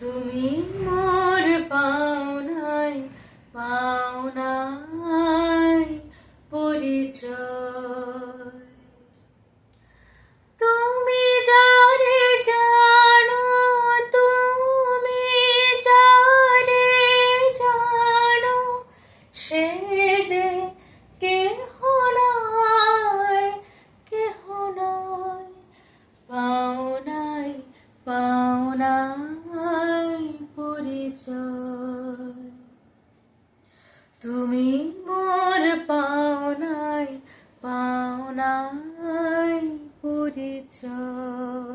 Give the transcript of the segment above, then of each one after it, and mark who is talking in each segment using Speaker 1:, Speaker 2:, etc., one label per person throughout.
Speaker 1: তুমি তুমি মোর পাওনাই পাওনাই পরিচয়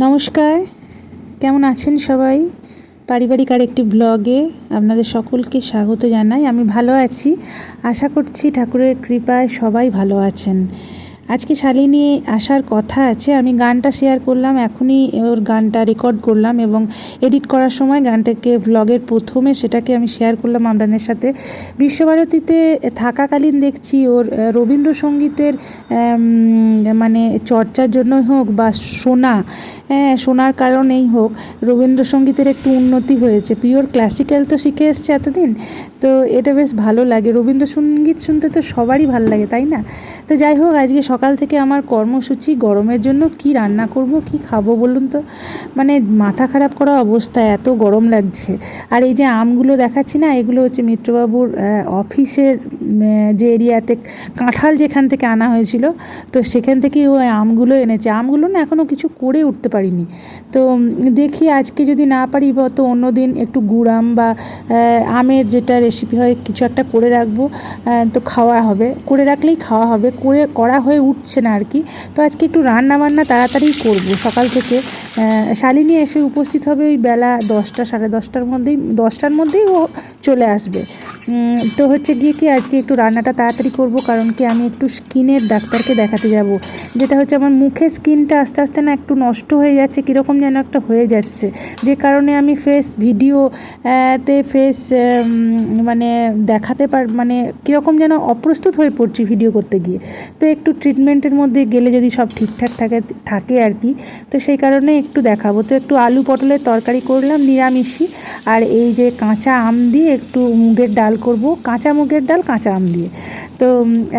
Speaker 2: নমস্কার। কেমন আছেন সবাই? পারিবারিক আরেকটি ব্লগে আপনাদের সকলকে স্বাগত জানাই। আমি ভালো আছি। আশা করছি ঠাকুরের কৃপায় সবাই ভালো আছেন। আজকে শালিনী আসার কথা আছে, আমি গানটা শেয়ার করলাম, এখনই ওর গানটা রেকর্ড করলাম এবং এডিট করার সময় গানটাকে ব্লগের প্রথমে সেটাকে আমি শেয়ার করলাম আপনাদের সাথে। বিশ্বভারতীতে থাকাকালীন দেখছি ওর রবীন্দ্রসঙ্গীতের মানে চর্চার জন্য হোক বা শোনা হ্যাঁ শোনার কারণেই হোক, রবীন্দ্রসঙ্গীতের একটু উন্নতি হয়েছে। পিওর ক্লাসিক্যাল তো শিখে এসছে এতদিন। তো এটা বেশ ভালো লাগে। রবীন্দ্রসঙ্গীত শুনতে তো সবারই ভালো লাগে, তাই না? তো যাই হোক, আজকে সকাল থেকে আমার কর্মসূচি, গরমের জন্য কি রান্না করব, কি খাব বলুন তো? মানে মাথা খারাপ করা অবস্থা, এত গরম লাগছে। আর এই যে আমগুলো দেখাচ্ছি না, এগুলো হচ্ছে মিত্রবাবুর অফিসের যে এরিয়াতে কাঁঠাল যেখান থেকে আনা হয়েছিল, তো সেখান থেকেই ও আমগুলো এনেছে। আমগুলো না এখনও কিছু করে উঠতে পারিনি। তো দেখি আজকে যদি না পারি তো অন্য দিন একটু গুড়াম বা আমের যেটা রেসিপি হয়, কিছু একটা করে রাখব তো খাওয়া হবে। করে রাখলেই খাওয়া হবে, করে করা হয়ে উঠছে না আর কি। তো আজকে একটু রান্না বান্না তাড়াতাড়ি করব সকাল থেকে। শালিনী এসে উপস্থিত হবে ওই বেলা দশটা, সাড়ে দশটার মধ্যেই দশটার মধ্যেই ও চলে আসবে। তো হচ্ছে গিয়ে কি, আজকে একটু রান্নাটা তাড়াতাড়ি করব, কারণ কি আমি একটু স্কিনের ডাক্তারকে দেখাতে যাব। যেটা হচ্ছে আমার মুখের স্কিনটা আস্তে আস্তে না একটু নষ্ট হয়ে যাচ্ছে, কীরকম যেন একটা হয়ে যাচ্ছে। যে কারণে আমি ফেস ভিডিও তে ফেস মানে দেখাতে পার মানে কীরকম যেন অপ্রস্তুত হয়ে পড়ছি ভিডিও করতে গিয়ে। তো একটু ট্রিটমেন্টের মধ্যে গেলে যদি সব ঠিকঠাক থাকে থাকে আর কি, তো সেই কারণে একটু দেখাবো। তো একটু আলু পটলের তরকারি করলাম, নিরামিষই। আর এই যে কাঁচা আম দিয়ে একটু মুগের ডাল করব, কাঁচা মুগের ডাল, কাঁচা আম দিয়ে। তো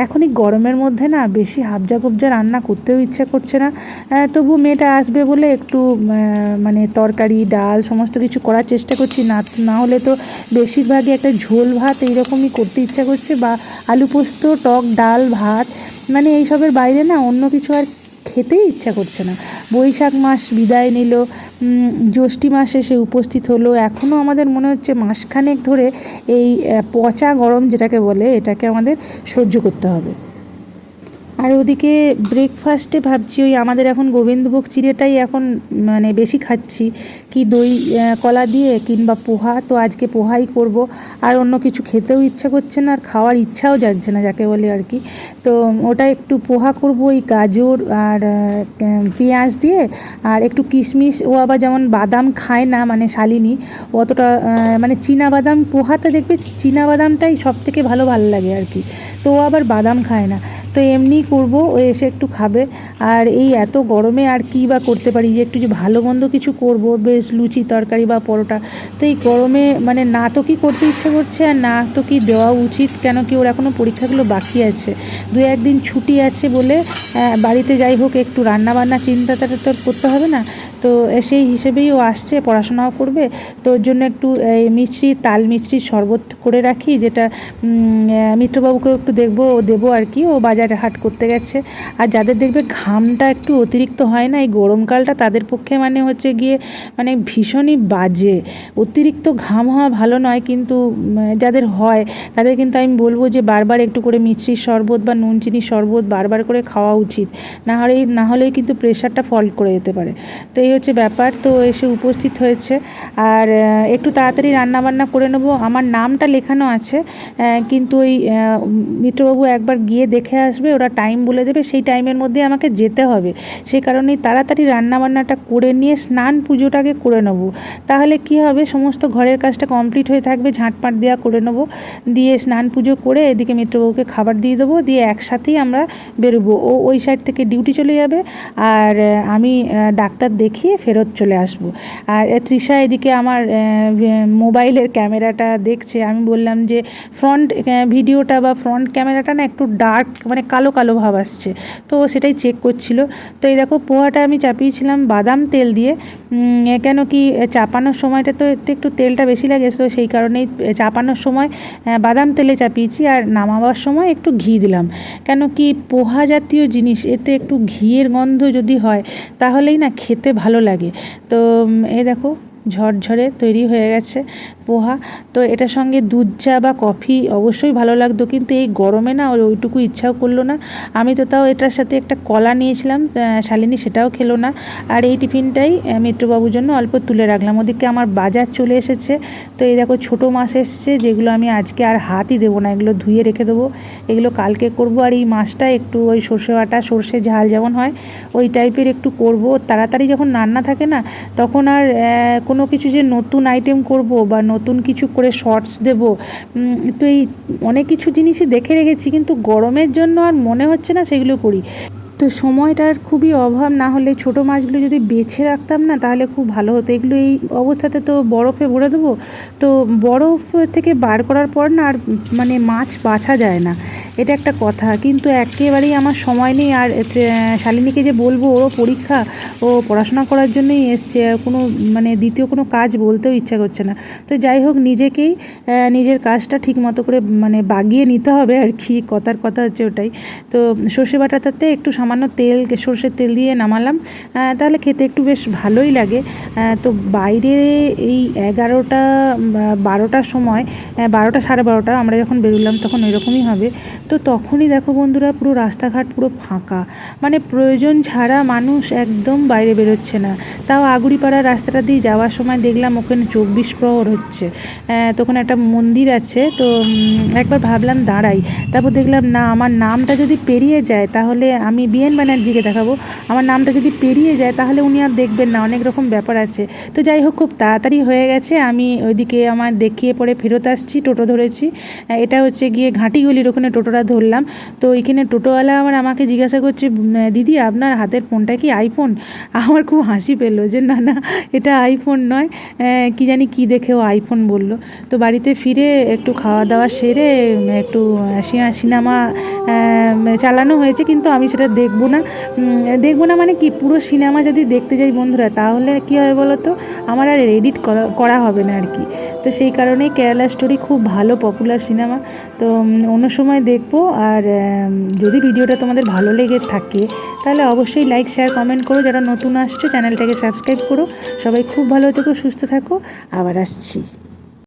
Speaker 2: এখনই গরমের মধ্যে না বেশি হাবজা গুবজা রান্না করতেও ইচ্ছে করছে না। তবু মেয়েটা আসবে বলে একটু মানে তরকারি, ডাল, সমস্ত কিছু করার চেষ্টা করছি। না না হলে তো বেশিরভাগই একটা ঝোল ভাত এইরকমই করতে ইচ্ছা করছে বা আলু পোস্ত, টক, ডাল, ভাত মানে এইসবের বাইরে না অন্য কিছু আর খেতেই ইচ্ছা করছে না। বৈশাখ মাস বিদায় নিল জ্যৈষ্ঠ মাস এসে উপস্থিত হলো। এখনও আমাদের মনে হচ্ছে মাসখানেক ধরে এই পচা গরম যেটাকে বলে, এটাকে আমাদের সহ্য করতে হবে। আর ওদিকে ব্রেকফাস্টে ভাবছি ওই আমাদের এখন গোবিন্দভোগ চিড়েটাই এখন মানে বেশি খাচ্ছি। কি দই কলা দিয়ে কিংবা পোহা, তো আজকে পোহাই করব। আর অন্য কিছু খেতেও ইচ্ছা করছে না, আর খাওয়ার ইচ্ছাও যাচ্ছে না, যাকে বলে আর কি। তো ওটা একটু পোহা করব, ওই গাজর আর পেঁয়াজ দিয়ে। আর একটু কিশমিশ, ও আবার যেমন বাদাম খায় না মানে শালিনী, অতটা মানে চীনা বাদাম পোহাতে দেখবে, চীনা বাদামটাই সব থেকে ভালো ভালো লাগে আর কি। তো ও আবার বাদাম খায় না। তো এমনিই করব, ও এসে একটু খাবে। আর এই এত গরমে আর কী বা করতে পারি? যে একটু যে ভালো মন্দ কিছু করব, বেশ লুচি, তরকারি বা পরোটা। তো এই গরমে মানে না তো কি করতে ইচ্ছে করছে আর না তো কি দেওয়া উচিত? কেন কি ওর এখনও পরীক্ষাগুলো বাকি আছে? দু একদিন ছুটি আছে বলে বাড়িতে যাই হোক, একটু রান্না বান্না চিন্তাটা তো করতে হবে না? তো সেই হিসেবেই ও আসছে, পড়াশোনাও করবে। তো ওর জন্য একটু মিষ্টি, তাল মিষ্টির শরবত করে রাখি, যেটা মিত্রবাবুকেও একটু দেখব, ও দেবো আর কি। ও বাজারে হাট করতে গেছে। আর যাদের দেখবে ঘামটা একটু অতিরিক্ত হয় না, এই গরমকালটা, তাদের পক্ষে মানে হচ্ছে গিয়ে মানে ভীষণই বাজে। অতিরিক্ত ঘাম হওয়া ভালো নয়, কিন্তু যাদের হয়, তাদের কিন্তু আমি বলব যে বারবার একটু করে মিষ্টির শরবত বা নুন চিনির শরবত বারবার করে খাওয়া উচিত। না হলেই না হলেই কিন্তু প্রেশারটা ফল্ট করে যেতে পারে। তো এই হচ্ছে ব্যাপার। তো এসে উপস্থিত হয়েছে। আর একটু তাড়াতাড়ি রান্না বান্না করে নেব। আমার নামটা লেখানো আছে। কিন্তু ওই মিত্রবাবু একবার গিয়ে দেখে আসবে, ওরা টাইম বলে দেবে। সেই টাইমের মধ্যে আমাকে যেতে হবে। সেই কারণেই তাড়াতাড়ি রান্নাবান্নাটা করে নিয়ে স্নান পুজোটাকে করে নেব। তাহলে কি হবে? সমস্ত ঘরের কাজটা কমপ্লিট হয়ে থাকবে। ঝাঁটপাট দেওয়া করে নেব। দিয়ে স্নান পুজো করে এদিকে মিত্রবাবুকে খাবার দিয়ে দেবো। দিয়ে একসাথেই আমরা বেরোবো। ও ওই সাইড থেকে ডিউটি চলে যাবে। আর আমি ডাক্তার ডাক্তার দেখিয়ে ফেরত চলে আসব। আর তৃষা এদিকে আমার মোবাইলের ক্যামেরাটা দেখছে। আমি বললাম যে ফ্রন্ট ভিডিওটা বা ফ্রন্ট ক্যামেরাটা না একটু ডার্ক মানে কালো কালো ভাব আসছে। তো সেটাই চেক করছিল। তো এই দেখো, পোহাটা আমি চাপিয়েছিলাম বাদাম তেল দিয়ে। কেন কি চাপানোর সময়টা তো একটু তেলটা বেশি লাগে, তো সেই কারণেই চাপানোর সময় বাদাম তেলে চাপিয়েছি আর নামাবার সময় একটু ঘি দিলাম। কেন কি, পোহা জাতীয় জিনিস, এতে একটু ঘিয়ের গন্ধ যদি হয়, তাহলেই না খেতে ভালো লাগে। তো এ দেখো ঝরঝরে তৈরি হয়ে গেছে পোহা। তো এটার সঙ্গে দুধ চা বা কফি অবশ্যই ভালো লাগতো, কিন্তু এই গরমে না ওইটুকু ইচ্ছাও করল না। আমি তো তাও এটার সাথে একটা কলা নিয়েছিলাম শালিনী সেটাও খেলো না। আর এই টিফিনটাই মিত্রবাবুর জন্য অল্প তুলে রাখলাম। ওদিকে আমার বাজার চলে এসেছে। তো এই দেখো ছোটো মাছ এসছে, যেগুলো আমি আজকে আর হাতই দেবো না, এগুলো ধুয়ে রেখে দেবো। এগুলো কালকে করব আর এই মাছটা একটু ওই সর্ষে বাটা, সর্ষে ঝাল যেমন হয়, ওই টাইপের একটু করব। তাড়াতাড়ি যখন রান্না থাকে না, তখন আর কোনো কিছু যে নতুন আইটেম করব বা নতুন কিছু করে শর্টস দেব তো এই অনেক কিছু জিনিসই দেখে রেখেছি, কিন্তু গরমের জন্য আর মনে হচ্ছে না সেগুলো করি। তো সময়টার খুবই অভাব, না হলে ছোটো মাছগুলো যদি বেছে রাখতাম না, তাহলে খুব ভালো হতো। এগুলো এই অবস্থাতে তো বরফে ভরে দেবো। তো বরফ থেকে বার করার পর না আর মানে মাছ বাছা যায় না। এটা একটা কথা। কিন্তু একেবারেই আমার সময় নেই আর শালিনীকে যে বলব, ওরও পরীক্ষা, ও পড়াশোনা করার জন্যই এসছে। আর কোনো মানে দ্বিতীয় কোনো কাজ বলতেও ইচ্ছা করছে না। তো যাই হোক, নিজেকেই নিজের কাজটা ঠিক মতো করে মানে বাগিয়ে নিতে হবে আর কি। কথার কথা হচ্ছে ওটাই। তো সর্ষে বাটাটাতে একটু সামান্য তেল, সর্ষের তেল দিয়ে নামালাম। তাহলে খেতে একটু বেশ ভালোই লাগে। তো বাইরে এই এগারোটা বারোটার সময় বারোটা সাড়ে বারোটা আমরা যখন বেরোলাম তখন ওই রকমই হবে। তো তখনই দেখো বন্ধুরা পুরো রাস্তাঘাট পুরো ফাঁকা। মানে প্রয়োজন ছাড়া মানুষ একদম বাইরে বেরোচ্ছে না। তাও আগুড়িপাড়ার রাস্তাটা দিয়ে যাওয়ার সময় দেখলাম ওখানে চব্বিশ প্রহর হচ্ছে। তো ওখানে একটা মন্দির আছে। তো একবার ভাবলাম দাঁড়াই। তারপর দেখলাম না, আমার নামটা যদি পেরিয়ে যায় তাহলে আমি বিএন ব্যানার্জিকে দেখাবো। আমার নামটা যদি পেরিয়ে যায়, তাহলে উনি আর দেখবেন না, অনেক রকম ব্যাপার আছে। তো যাই হোক, খুব তাড়াতাড়ি হয়ে গেছে। আমি ওইদিকে আমার দেখিয়ে পরে ফেরত আসছি, টোটো ধরেছি। এটা হচ্ছে গিয়ে ঘাটিগুলির ওখানে টোটোটা ধরলাম। তো ওইখানে টোটোওয়ালা আমার আমাকে জিজ্ঞাসা করছে দিদি, আপনার হাতের ফোনটা কি আইফোন আমার খুব হাসি পেল যে, না না, এটা আইফোন নয়। কি জানি কি দেখে ও আইফোন বলল। তো বাড়িতে ফিরে একটু খাওয়া দাওয়া সেরে, একটু সিনেমা চালানো হয়েছে। কিন্তু আমি সেটা দেখব না। দেখব না মানে কি, পুরো সিনেমা যদি দেখতে যাই বন্ধুরা, তাহলে কি হয় বলো তো আমার আর এডিট করা হবে না আর কি। তো সেই কারণেই কেরালা স্টোরি খুব ভালো পপুলার সিনেমা। তো অন্য সময় দেখব। আর যদি ভিডিওটা তোমাদের ভালো লেগে থাকে, তাহলে অবশ্যই লাইক শেয়ার কমেন্ট করো। যারা নতুন আসছো চ্যানেলটাকে সাবস্ক্রাইব করো। সবাই খুব ভালো থেকো, সুস্থ থাকো। আবার আসছি।